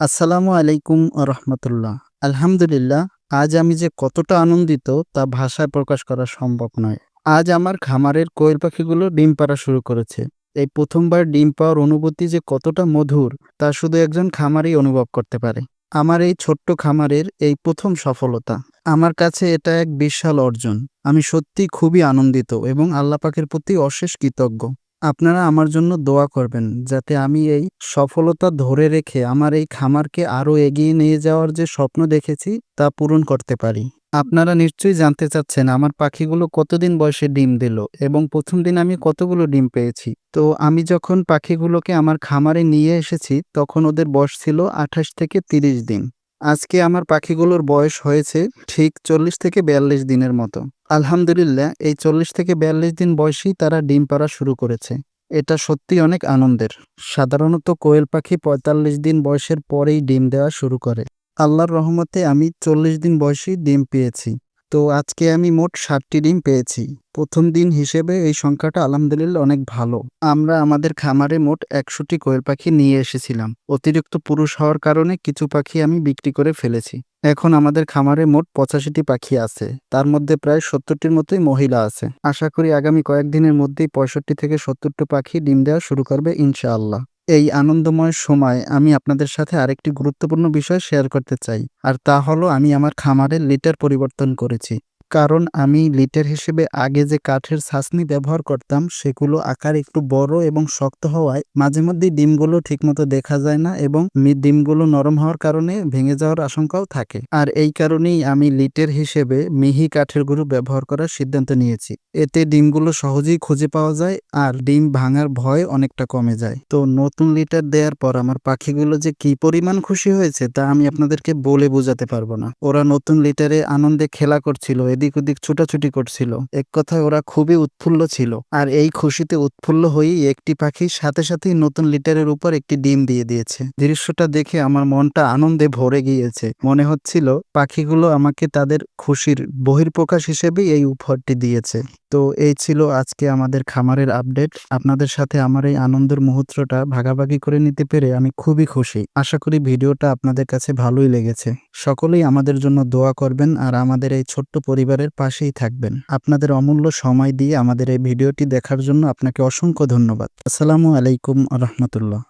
আসসালামু আলাইকুম রহমতুল্লাহ। আলহামদুলিল্লাহ, আজ আমি যে কতটা আনন্দিত তা ভাষায় প্রকাশ করা সম্ভব নয়। আজ আমার খামারের কোয়েল পাখিগুলো ডিম পাড়া শুরু করেছে। এই প্রথমবার ডিম পাওয়ার অনুভূতি যে কতটা মধুর তা শুধু একজন খামারই অনুভব করতে পারে। আমার এই ছোট্ট খামারের এই প্রথম সফলতা। আমার কাছে এটা এক বিশাল অর্জন। আমি সত্যি খুবই আনন্দিত এবং আল্লাহ পাকের প্রতি অশেষ কৃতজ্ঞ। আপনারা আমার জন্য দোয়া করবেন যাতে আমি এই সফলতা ধরে রেখে আমার এই খামারকে আরও এগিয়ে নিয়ে যাওয়ার যে স্বপ্ন দেখেছি তা পূরণ করতে পারি। আপনারা নিশ্চয়ই জানতে চাচ্ছেন আমার পাখিগুলো কতদিন বয়সে ডিম দিল এবং প্রথম দিন আমি কতগুলো ডিম পেয়েছি। তো আমি যখন পাখিগুলোকে আমার খামারে নিয়ে এসেছি তখন ওদের বয়স ছিল আঠাশ থেকে তিরিশ দিন। আজকে আমার পাখিগুলোর বয়স হয়েছে ঠিক চল্লিশ থেকে বিয়াল্লিশ দিনের মতো। আলহামদুলিল্লাহ, এই চল্লিশ থেকে বিয়াল্লিশ দিন বয়সেই তারা ডিম পাড়া শুরু করেছে। এটা সত্যি অনেক আনন্দের। সাধারণত কোয়েল পাখি পঁয়তাল্লিশ দিন বয়সের পরেই ডিম দেওয়া শুরু করে। আল্লাহর রহমতে আমি চল্লিশ দিন বয়সেই ডিম পেয়েছি। তো আজকে আমি মোট ষাটটি ডিম পেয়েছি। প্রথম দিন হিসেবে এই সংখ্যাটা আলহামদুলিল্লাহ অনেক ভালো। আমরা আমাদের খামারে মোট একশোটি কোয়েল পাখি নিয়ে এসেছিলাম। অতিরিক্ত পুরুষ হওয়ার কারণে কিছু পাখি আমি বিক্রি করে ফেলেছি। এখন আমাদের খামারে মোট পঁচাশিটি পাখি আছে। তার মধ্যে প্রায় সত্তরটির মতোই মহিলা আছে। আশা করি আগামী কয়েকদিনের মধ্যেই পঁয়ষট্টি থেকে সত্তরটি পাখি ডিম দেওয়া শুরু করবে ইনশাআল্লাহ। এই আনন্দময় সময় আমি আপনাদের সাথে আরেকটি গুরুত্বপূর্ণ বিষয় শেয়ার করতে চাই। আর তা হলো আমি আমার খামারের লিটার পরিবর্তন করেছি। কারণ আমি লিটার হিসেবে আগে যে কাঠের ছাসনি ব্যবহার করতাম, সেগুলো আকার একটু বড় এবং শক্ত হওয়ায় মাঝে মধ্যে ডিমগুলো ঠিকমতো দেখা যায় না এবং ডিমগুলো নরম হওয়ার কারণে ভেঙে যাওয়ার আশঙ্কাও থাকে। আর এই কারণেই আমি লিটার হিসেবে মিহি কাঠের গুঁড়ো ব্যবহার করার সিদ্ধান্ত নিয়েছি। এতে ডিমগুলো সহজেই খুঁজে পাওয়া যায় আর ডিম ভাঙার ভয় অনেকটা কমে যায়। তো নতুন লিটার দেওয়ার পর আমার পাখিগুলো যে কি পরিমাণ খুশি হয়েছে তা আমি আপনাদেরকে বলে বোঝাতে পারব না। ওরা নতুন লিটারে আনন্দে খেলা করছিল এদিক ওদিক ছুটাছুটি করছিল। এক কথায় ওরা খুবই উৎফুল্ল ছিল। আর এই খুশিতে উৎফুল্ল হয়েই একটি পাখি সাথে সাথেই নতুন লিটারের উপর একটি ডিম দিয়ে দিয়েছে। দৃশ্যটা দেখে আমার মনটা আনন্দে ভরে গিয়েছে। মনে হচ্ছিল পাখিগুলো আমাকে তাদের খুশির বহির্প্রকাশ হিসেবেই এই উপহারটি দিয়েছে। তো এই ছিল আজকে আমাদের খামারের আপডেট। আপনাদের সাথে আমার এই আনন্দের মুহূর্তটা ভাগাভাগি করে নিতে পেরে আমি খুবই খুশি। আশা করি ভিডিওটা আপনাদের কাছে ভালোই লেগেছে। সকলেই আমাদের জন্য দোয়া করবেন আর আমাদের এই ছোট্ট পরিবারের পাশেই থাকবেন। আপনাদের অমূল্য সময় দিয়ে আমাদের এই ভিডিওটি দেখার জন্য আপনাকে অসংখ্য ধন্যবাদ। আসসালামু আলাইকুম রহমতুল্লাহ।